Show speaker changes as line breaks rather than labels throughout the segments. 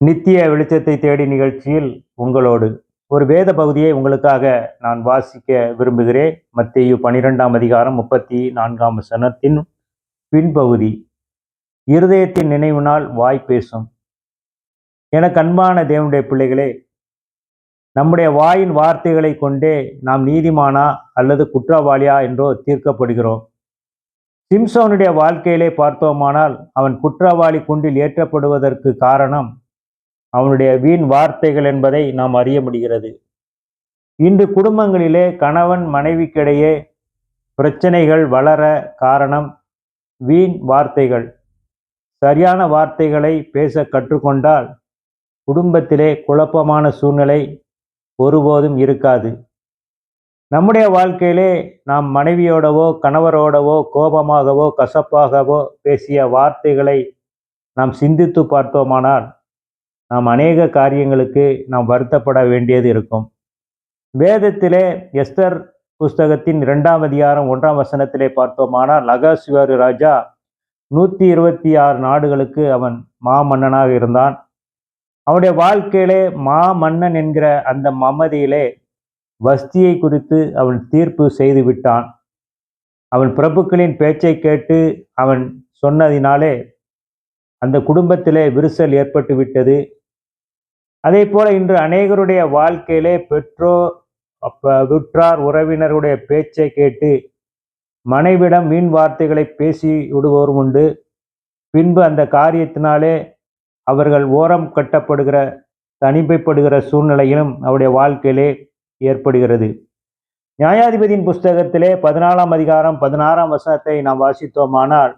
நித்திய வெளிச்சத்தை தேடி நிகழ்ச்சியில் உங்களோடு. ஒரு வேத பகுதியை உங்களுக்காக நான் வாசிக்க விரும்புகிறேன். மத்திய பனிரெண்டாம் அதிகாரம் முப்பத்தி நான்காம் வசனத்தின் பின்பகுதி. இருதயத்தின் நினைவினால் வாய் பேசும். என கண்பான தேவனுடைய பிள்ளைகளே நம்முடைய வாயின் வார்த்தைகளை கொண்டே நாம் நீதிமானா அல்லது குற்றவாளியா என்றோ தீர்க்கப்படுகிறோம். சிம்சோனுடைய வாழ்க்கையிலே பார்த்தோமானால் அவன் குற்றவாளி குண்டில் ஏற்றப்படுவதற்கு காரணம் அவனுடைய வீண் வார்த்தைகள் என்பதை நாம் அறிய முடிகிறது. இன்று குடும்பங்களிலே கணவன் மனைவிக்கிடையே பிரச்சனைகள் வளர காரணம் வீண் வார்த்தைகள். சரியான வார்த்தைகளை பேச கற்றுக்கொண்டால் குடும்பத்திலே குழப்பமான சூழ்நிலை ஒருபோதும் இருக்காது. நம்முடைய வாழ்க்கையிலே நாம் மனைவியோடவோ கணவரோடவோ கோபமாகவோ கசப்பாகவோ பேசிய வார்த்தைகளை நாம் சிந்தித்து பார்த்தோமானால் நாம் அநேக காரியங்களுக்கு நாம் வருத்தப்பட வேண்டியது இருக்கும். வேதத்திலே எஸ்தர் புஸ்தகத்தின் இரண்டாம் அதிகாரம் ஒன்றாம் வசனத்திலே பார்த்தோமானால் லகாசிவாரு ராஜா நூற்றி இருபத்தி ஆறு நாடுகளுக்கு அவன் மாமன்னனாக இருந்தான். அவனுடைய வாழ்க்கையிலே மாமன்னன் என்கிற அந்த மமதியிலே வஸ்தியை குறித்து அவன் தீர்ப்பு செய்து விட்டான். அவன் பிரபுக்களின் பேச்சை கேட்டு அவன் சொன்னதினாலே அந்த குடும்பத்திலே விரிசல் ஏற்பட்டு விட்டது. அதே போல இன்று அநேகருடைய வாழ்க்கையிலே பெற்றோர் உற்றார் விற்றார் உறவினருடைய பேச்சை கேட்டு மனைவிடம் மீன் வார்த்தைகளை பேசி விடுவோரும் உண்டு. பின்பு அந்த காரியத்தினாலே அவர்கள் ஓரம் கட்டப்படுகிற தனிமைப்படுகிற சூழ்நிலையிலும் அவருடைய வாழ்க்கையிலே ஏற்படுகிறது. நியாயாதிபதியின் புஸ்தகத்திலே பதினாலாம் அதிகாரம் பதினாறாம் வசனத்தை நாம் வாசித்தோமானால்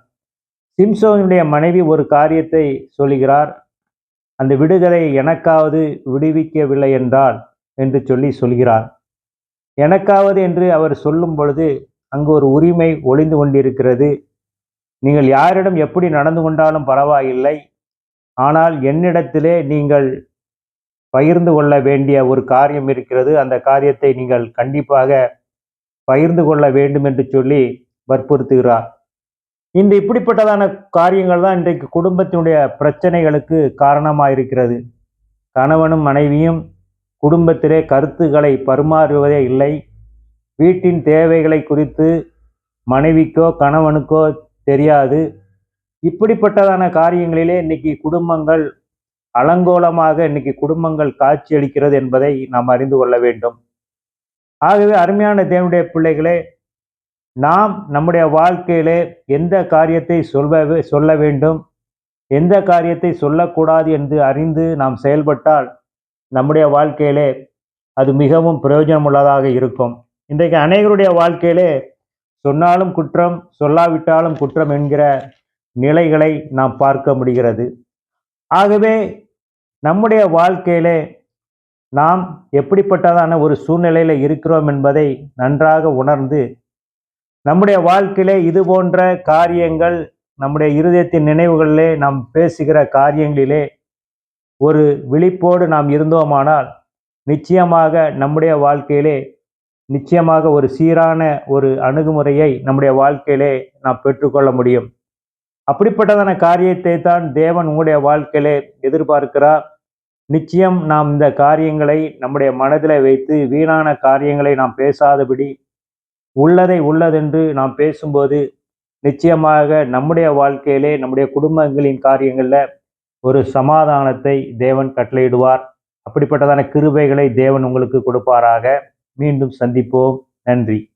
சிம்சோனுடைய மனைவி ஒரு காரியத்தை சொல்கிறார் அந்த விடுதலை எனக்காவது விடுவிக்கவில்லை என்றால் என்று சொல்லி சொல்கிறார். எனக்காவது என்று அவர் சொல்லும் பொழுது அங்கு ஒரு உரிமை ஒளிந்து கொண்டிருக்கிறது. நீங்கள் யாரிடம் எப்படி நடந்து கொண்டாலும் பரவாயில்லை. ஆனால் என்னிடத்திலே நீங்கள் பகிர்ந்து கொள்ள வேண்டிய ஒரு காரியம் இருக்கிறது. அந்த காரியத்தை நீங்கள் கண்டிப்பாக பகிர்ந்து கொள்ள வேண்டும் என்று சொல்லி வற்புறுத்துகிறார். இந்த இப்படிப்பட்டதான காரியங்கள் தான் இன்றைக்கு குடும்பத்தினுடைய பிரச்சனைகளுக்கு காரணமாக இருக்கிறது கணவனும் மனைவியும் குடும்பத்திலே கருத்துக்களை பரிமாறுவதே இல்லை. வீட்டின் தேவைகளை குறித்து மனைவிக்கோ கணவனுக்கோ தெரியாது. இப்படிப்பட்டதான காரியங்களிலே இன்னைக்கு குடும்பங்கள் அலங்கோலமாக இன்னைக்கு குடும்பங்கள் காட்சியளிக்கிறது என்பதை நாம் அறிந்து கொள்ள வேண்டும். ஆகவே அருமையான தேவனுடைய பிள்ளைகளே நாம் நம்முடைய வாழ்க்கையிலே எந்த காரியத்தை சொல்ல சொல்ல வேண்டும்? எந்த காரியத்தை சொல்லக்கூடாது என்று அறிந்து நாம் செயல்பட்டால் நம்முடைய வாழ்க்கையிலே அது மிகவும் பிரயோஜனமுள்ளதாக இருக்கும். இன்றைக்கு அநேகருடைய வாழ்க்கையிலே சொன்னாலும் குற்றம் சொல்லாவிட்டாலும் குற்றம் என்கிற நிலைகளை நாம் பார்க்க முடிகிறது. ஆகவே நம்முடைய வாழ்க்கையிலே நாம் எப்படிப்பட்டதான ஒரு சூழ்நிலையில் இருக்கிறோம் என்பதை நன்றாக உணர்ந்து நம்முடைய வாழ்க்கையிலே இது போன்ற காரியங்கள் நம்முடைய இருதயத்தின் நினைவுகளிலே நாம் பேசுகிற காரியங்களிலே ஒரு விழிப்போடு நாம் இருந்தோமானால் நிச்சயமாக நம்முடைய வாழ்க்கையிலே நிச்சயமாக ஒரு சீரான ஒரு அணுகுமுறையை நம்முடைய வாழ்க்கையிலே நாம் பெற்றுக்கொள்ள முடியும். அப்படிப்பட்டதான காரியத்தை தான் தேவன் உங்களுடைய வாழ்க்கையிலே எதிர்பார்க்கிறார். நிச்சயம் நாம் இந்த காரியங்களை நம்முடைய மனதில் வைத்து வீணான காரியங்களை நாம் பேசாதபடி உள்ளதை உள்ளதென்று நாம் பேசும்போது நிச்சயமாக நம்முடைய வாழ்க்கையிலே நம்முடைய குடும்பங்களின் காரியங்களில் ஒரு சமாதானத்தை தேவன் கட்டளையிடுவார். அப்படிப்பட்டதான கிருபைகளை தேவன் உங்களுக்கு கொடுப்பாராக. மீண்டும் சந்திப்போம். நன்றி.